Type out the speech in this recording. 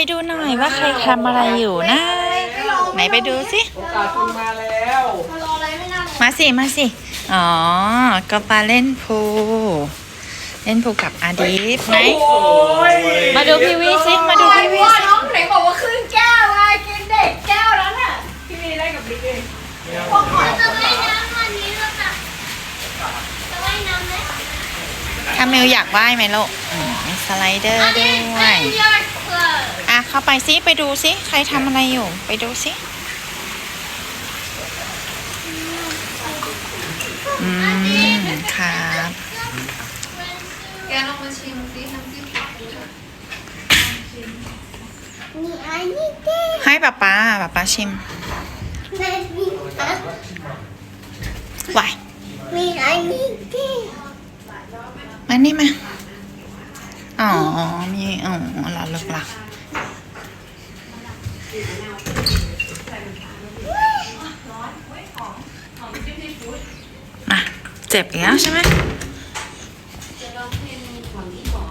ไปดูหน่อยว่าใครทำอะไรอยู่นะ ไหนไปดูสิ โอกาสคุณมาแล้วมารออะไรไม่นั่งมาสิ มาสิ อ๋อ ก็ปาเล่นพูลเล่นพูลกับอาดิฟไหมโอ้ยมาดูพี่วีสิมาดูพี่วีว่าสิน้องไหนบอกว่าครึ่งแก้วไงกินเด็กแก้วแล้วน่ะพี่มีได้กับบิ๊กเองพวกคนจะว่ายน้ำวันนี้เราจะจะว่ายน้ำไหมคาเมลอยากว่ายไหมลูกอืมมีสไลเดอร์ด้วยยอดเพื่ออะ เข้าไปสิไปดูสิใครทำอะไรอยู่ ไปดูสิอืมครับแกลองมาชิมซิน้ำจิ้มผักดูเถอะมีอันนี้ด้ให้ป๊าป๊าป๊าป๊าชิมแม่มีอันไหวายมีอันนี้ด้มานี่มา อ๋อ มี อ๋อละลึกละ มาเจ็บอีกแล้วใช่ไหมจะลองให้